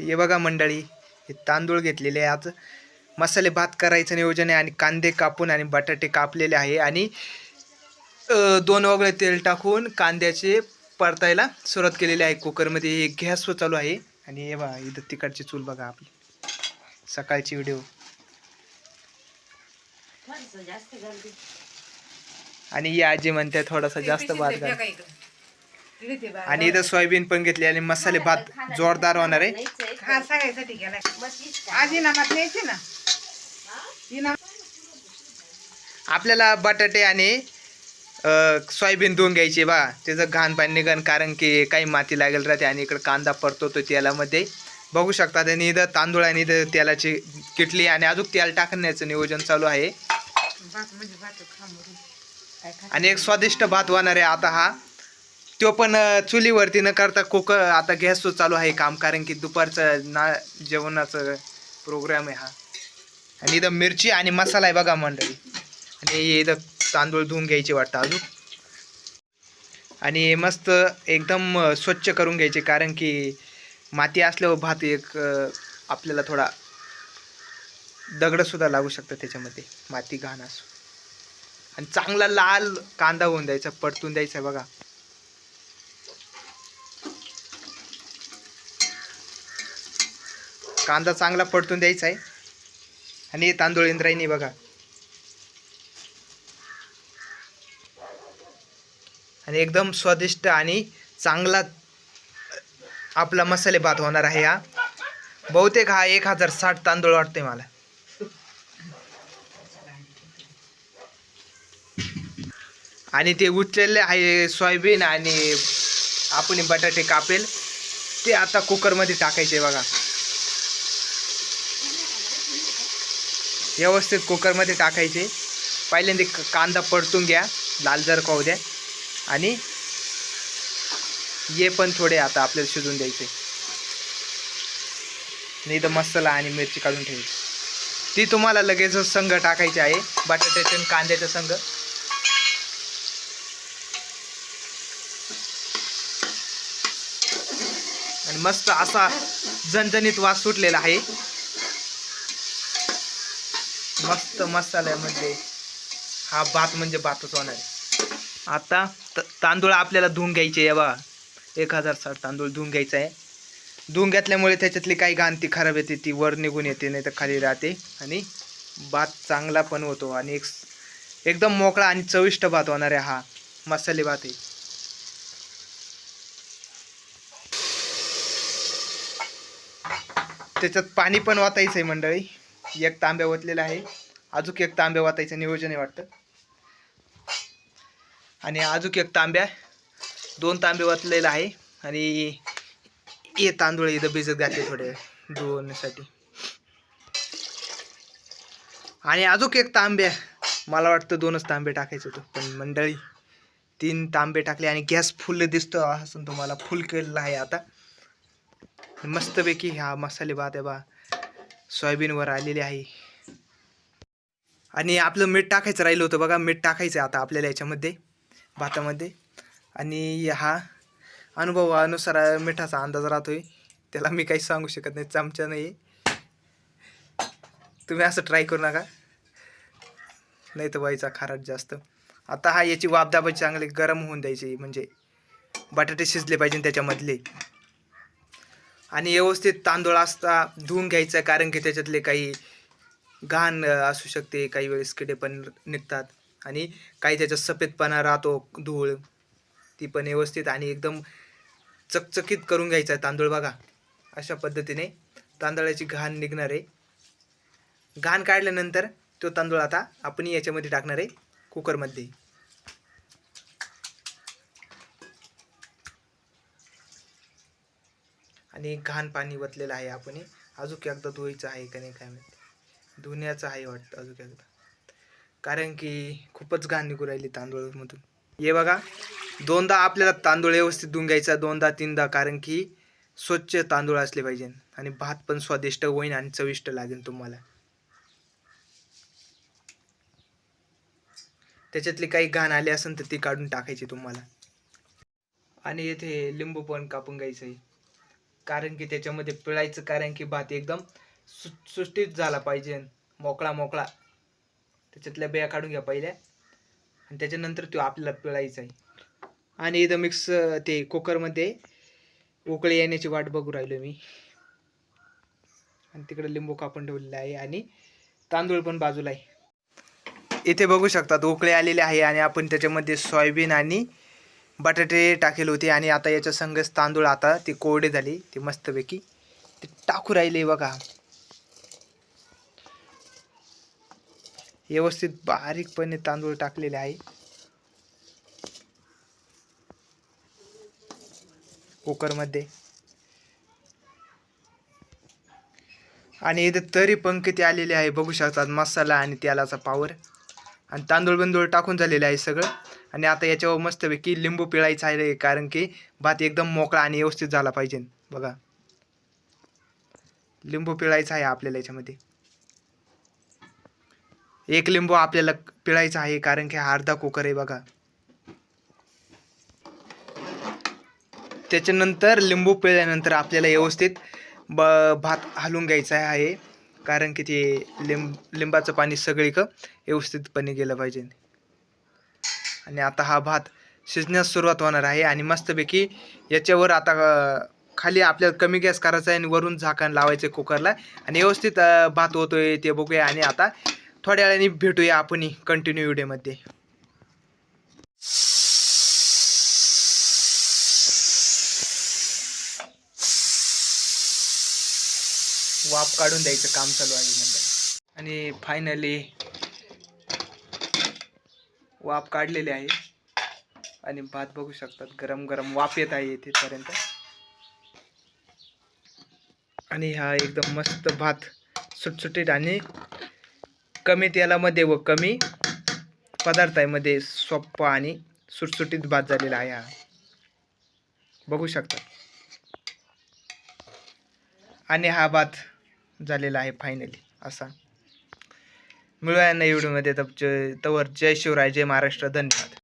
हे बघा मंडळी हे तांदूळ घेतलेले आहे आज मसाले भात करायचं नियोजन आहे आणि कांदे कापून आणि बटाटे कापलेले आहे आणि दोन वगळे तेल टाकून कांद्याचे परतायला सुरुवात केलेली आहे. कुकरमध्ये गॅसवर चालू आहे. आणि हे बघा इथं तिकडची चूल बघा आपली. सकाळची व्हिडिओ आणि ही आजी म्हणते थोडासा जास्त भात घाल. आणि इथं सोयाबीन पण घेतली आणि मसाले भात जोरदार होणार आहे. हा सगळ्यासाठी गेलाय आजी नामात न्यायची ना? इनाम आपल्याला बटाटे आणि सोयाबीन धुवून घ्यायचे बा. त्याचं घाण पाणी निघण कारण की काही माती लागेल राहते आणि इकडं कांदा परतवतो तेलामध्ये. बघू शकता आणि इथं तांदूळ आणि इथं तेलाची किटली आणि अजून तेल टाकण्याचं नियोजन चालू आहे. म्हणजे आणि एक स्वादिष्ट भात होणार आहे आता हा. तो पण चुलीवरती न करता कुकर आता गॅस चालू आहे काम कारण की दुपारचं ना जेवणाचं प्रोग्राम आहे हा. आणि इथं मिरची आणि मसाला आहे बघा मंडळी. आणि इथं तांदूळ धुवून घ्यायचे वाटतं अजून. आणि मस्त एकदम स्वच्छ करून घ्यायचे कारण की माती असल्यावर भात एक आपल्याला थोडा दगडसुद्धा लागू शकतं त्याच्यामध्ये माती घाण असो. आणि चांगला लाल कांदा होऊन द्यायचा परतून द्यायचा बघा. कांदा चांगला परतून द्यायचा आहे. आणि हे तांदूळ इंद्रायणी बघा. आणि एकदम स्वादिष्ट आणि चांगला आपला मसाले भात होणार आहे हा. बहुतेक हा एक हजार साठ तांदूळ वाटते मला. आणि ते उचलले आहे सोयाबीन आणि आपण बटाटे कापेल. ते आता कुकरमध्ये टाकायचे बघा. व्यवस्थित कुकरमध्ये टाकायचे. पहिल्यांदा कांदा परतून घ्या लाल जर खाऊ द्या. आणि ये पण थोडे आता आपल्याला शिजून द्यायचे. नाही तर मसाला आणि मिरची काढून ठेवायची. ती तुम्हाला लगेच संघ टाकायची आहे. बटाट्याच्या आणि कांद्याचा संघ. आणि मस्त असा झणझणीत वास सुटलेला आहे. मस्त मसाल्यामध्ये हा भात म्हणजे भातच होणार आहे. आता त- तांदूळ आपल्याला धुवून घ्यायचे आहे बा. एक हजार साठ तांदूळ धुवून घ्यायचा आहे. धुवून घेतल्यामुळे त्याच्यातली काही गांती ती खराब येते ती वर निघून येते नाही तर खाली राहते. आणि भात चांगला पण होतो आणि एक एकदम मोकळा आणि चविष्ट भात होणार आहे हा मसाले भात आहे त्याच्यात पाणी पण वाचायचं आहे मंडळी. एक तांब्या ओतलेला आहे. अजून एक तांब्या वाचायचं नियोजन आहे वाटतं. आणि अजून एक तांब्या दोन तांबे वाचलेलं आहे. आणि हे तांदूळ इथं भिजत घातले थोडे धुवण्यासाठी आणि अजून एक तांब्या मला वाटतं दोनच तांबे टाकायचे होतं पण मंडळी तीन तांबे टाकले आणि गॅस फुल दिसतो असं तुम्हाला फुल केलेला आहे आता. मस्तपैकी हा मसाले भात आहे बा सोयाबीनवर आलेले आहे. आणि आपलं मीठ टाकायचं राहिलं होतं बघा मीठ टाकायचं आहे आता आपल्याला याच्यामध्ये भातामध्ये. आणि हा अनुभवानुसार मिठाचा अंदाज राहतोय. त्याला मी काही सांगू शकत नाही चमचा नाही. तुम्ही असं ट्राय करू नका. नाही तर व्हायचा खाराट जास्त. आता हा याची वाबदाबाची चांगली गरम होऊन द्यायची म्हणजे बटाटे शिजले पाहिजे त्याच्यामधले. आणि व्यवस्थित तांदूळ असता धुवून घ्यायचा कारण की त्याच्यातले काही घाण असू शकते काही वेळेस किडे पण निघतात. आणि काही त्याच्यात सफेदपणा राहतो धूळ. ती पण व्यवस्थित आणि एकदम चकचकीत करून घ्यायचा आहे तांदूळ बघा. अशा पद्धतीने तांदळाची घाण निघणार आहे. घाण काढल्यानंतर तो तांदूळ आता आपण याच्यामध्ये टाकणार आहे कुकरमध्ये. आणि घाण पाणी वतलेलं आहे आपण अजून एकदा धुवायचं आहे का नाही काय माहिती. धुण्याचं आहे वाटतं अजून एकदा कारण की खूपच घाण निघू राहिली तांदूळमधून. हे बघा दोनदा आपल्याला तांदूळ व्यवस्थित धुवून घ्यायचा दोनदा तीनदा कारण की स्वच्छ तांदूळ असले पाहिजे. आणि भात पण स्वादिष्ट होईन आणि चविष्ट लागेल तुम्हाला. त्याच्यातली काही घाण आली असेल तर ती काढून टाकायची तुम्हाला. आणि येथे लिंबू पण कापून घ्यायचं आहे कारण की त्याच्यामध्ये पिळायचं कारण की भात एकदम सु सुष्टीत झाला पाहिजे. मोकळा मोकळा. त्याच्यातल्या बिया काढून घ्या पहिल्या. आणि त्याच्यानंतर तो आपल्याला पिळायचा आहे. आणि इथं मिक्स ते कुकरमध्ये उकळी येण्याची वाट बघू राहिलो मी. आणि तिकडे लिंबू कापून ठेवलेला आहे आणि तांदूळ पण बाजूला आहे. इथे बघू शकतात उकळे आलेले आहे आणि आपण त्याच्यामध्ये सोयाबीन आणि बटाटे टाकेल होते. आणि आता याच्या संगच तांदूळ आता ते कोरडे झाले. ते मस्तपैकी ते टाकू राहिले बघा. व्यवस्थित बारीकपणे तांदूळ टाकलेले आहे. कुकरमध्ये. आणि इथे तरी पण किती आलेले आहे. बघू शकतात मसाला आणि तेलाचा पावर आणि तांदूळ बिंदूळ टाकून झालेले आहे सगळं. आणि आता याच्यावर मस्तपैकी लिंबू पिळायचं आहे कारण की भात एकदम मोकळा आणि व्यवस्थित झाला पाहिजे. बघा. लिंबू पिळायचा आहे आपल्याला याच्यामध्ये. एक लिंबू आपल्याला पिळायचा आहे कारण की हा अर्धा कुकर आहे बघा. त्याच्यानंतर लिंबू पिळल्यानंतर आपल्याला व्यवस्थित ब भात हलवून घ्यायचा आहे कारण की ते लिंब लिंबाचं पाणी सगळीकडं व्यवस्थितपणे गेलं पाहिजे. आणि आता हा भात शिजण्यास सुरुवात होणार आहे आणि मस्तपैकी याच्यावर आता खाली आपल्याला कमी गॅस करायचा आहे आणि वरून झाकण लावायचं आहे कुकरला. आणि व्यवस्थित भात होतोय ते बघूया आणि आता थोड्या वेळाने भेटूया आपणही कंटिन्यू व्हिडिओमध्ये. वाफ काढून द्यायचं काम चालू आहे म्हणजे आणि फायनली वाफ काढलेली आहे. आणि भात बघू शकतात गरम गरम वाफ येत आहे इथेपर्यंत. आणि हा एकदम मस्त भात सुटसुटीत आणि कमी तेलामध्ये व कमी पदार्थामध्ये सोप्पा आणि सुटसुटीत भात झालेला आहे हा. बघू शकता. आणि हा भात झालेला आहे फायनली असा. मिळूया ना व्हिडिओमध्ये. तवर जय शिवराय जय महाराष्ट्र धन्यवाद.